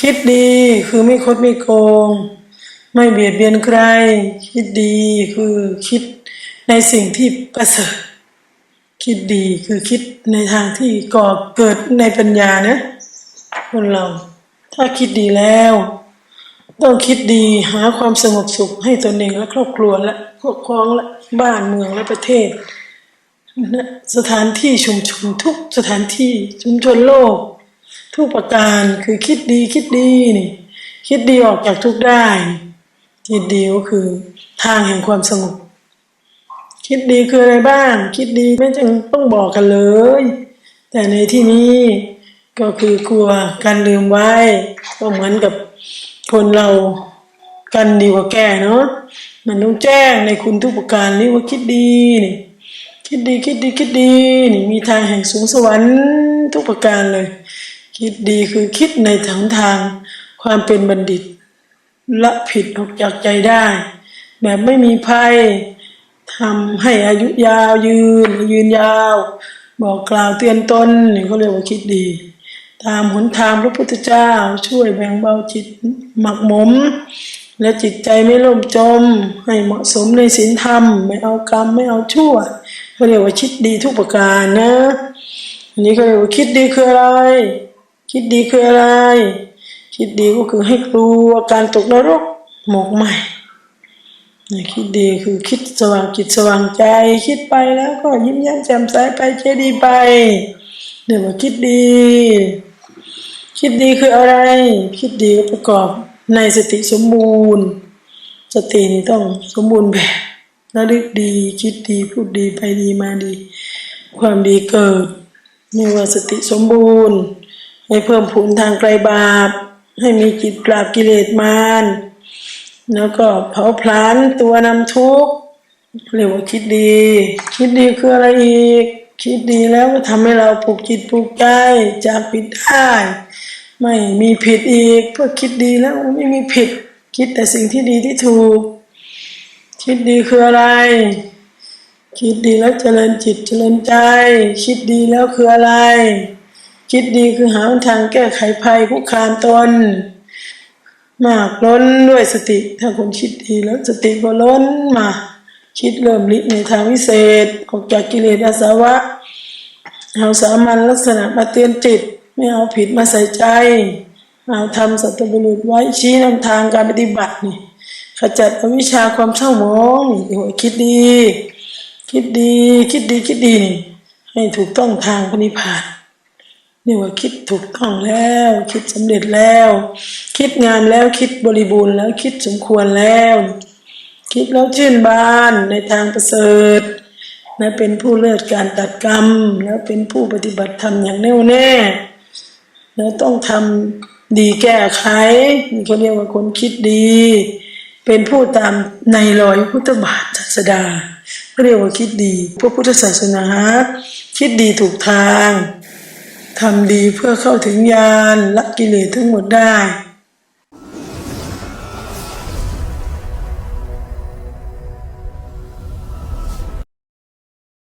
คิดดีคือไม่คดไม่โกง ไม่เบียดเบียนใคร คิดดีคือคิดในสิ่งที่ประเสริฐคิดดีคือคิดในทางที่ก่อเกิดในปัญญานะคนเรา ถ้าคิดดีแล้ว ต้องคิดดีหาความสงบสุขให้ตนเองและครอบครัวและครอบครองและบ้านเมืองและประเทศสถานที่ชุมชนทุกสถานที่ชุมชนโลก ทุกประการคือคิดดีคิดดีนี่คิดดีออกจากทุกได้ คิดดีก็คือทางแห่งความสงบคิดดีคืออะไรบ้าง คิดดีไม่จำต้องบอกกันเลย แต่ในที่นี้ก็คือกลัวการลืมไว้ ก็เหมือนกับคนเรากันดีกว่าแก่เนาะมันต้องแจ้งในคุณทุกประการนี่ว่าคิดดีนี่คิดดีคิดดีคิดดีนี่มีทางแห่งสูงสวรรค์ทุกประการเลย คิดดีคือคิดในทางทางความเป็นบัณฑิต ละผิดออกจากใจได้ แบบไม่มีภัยทำให้อายุยาวยืนยืนยาว บอกกล่าวเตือนตนนี่เขาเรียกว่าคิดดี ตามหนทางพระพุทธเจ้าช่วยแบ่งเบาจิตหมักหมม และจิตใจไม่ล่มจม ให้เหมาะสมในศีลธรรม ไม่เอากรรมไม่เอาชั่วเขาเรียกว่าคิดดีทุกประการนะอันนี้เขาเรียกว่าคิดดีคืออะไร คิดดีคืออะไร คิดดีก็คือให้กลัวการตกนรกหมกไหม่คิดดีคือคิดสว่างจิตสว่างใจ คิดไปแล้วก็ยิ้มแย้มแจ่มใสไปเจดีไปเรียกว่าคิดดี คิดดีคืออะไร คิดดีประกอบในสติสมบูรณ์ สตินี่ต้องสมบูรณ์แบบระลึกดี คิดดีพูดดีไปดีมาดี ความดีเกิดไม่ว่าสติสมบูรณ์ ให้เพิ่มพูนทางไกลบาป ให้มีจิตปราบกิเลสมารแล้วก็เผาผลาญตัวนำทุกข์เรียกว่าคิดดี คิดดีคืออะไรอีก คิดดีแล้วก็ทำให้เราผูกจิตผูกใจจากผิดได้ไม่มีผิดอีก เพื่อคิดดีแล้วไม่มีผิด คิดแต่สิ่งที่ดีที่ถูก คิดดีคืออะไร คิดดีแล้วเจริญจิตเจริญใจ คิดดีแล้วคืออะไร คิดดีคือหาทางแก้ไขภัยคุกคามตน มากล้นด้วยสติ ถ้าคนคิดดีแล้วสติก็ล้นมา คิดเริ่มลิในทางวิเศษ ออกจากกิเลสอาสวะ เอาสามัญลักษณะมาเตือนจิต ไม่เอาผิดมาใส่ใจ เอาทำสัตบุรุษไว้ชี้นำทางการปฏิบัตินี่ขจัดอวิชาความเศร้าหมองนี่โอ้ยคิดดี คิดดี คิดดีคิดดีนี่ให้ถูกต้องทางพระนิพพาน นี่ว่าคิดถูกต้องแล้ว คิดสำเร็จแล้ว คิดงามแล้วคิดบริบูรณ์แล้วคิดสมควรแล้ว คิดแล้วชื่นบานในทางประเสริฐและเป็นผู้เลิศการตัดกรรม แล้วเป็นผู้ปฏิบัติธรรมอย่างแน่วแน่ แล้วต้องทำดีแก้ไขนี่เขาเรียกว่าคนคิดดี เป็นผู้ตามในรอยพุทธบาทศาสดาเขาเรียกว่าคิดดีพวกพุทธศาสนา คิดดีถูกทาง ทำดีเพื่อเข้าถึงญาณละกิเลสทั้งหมดได้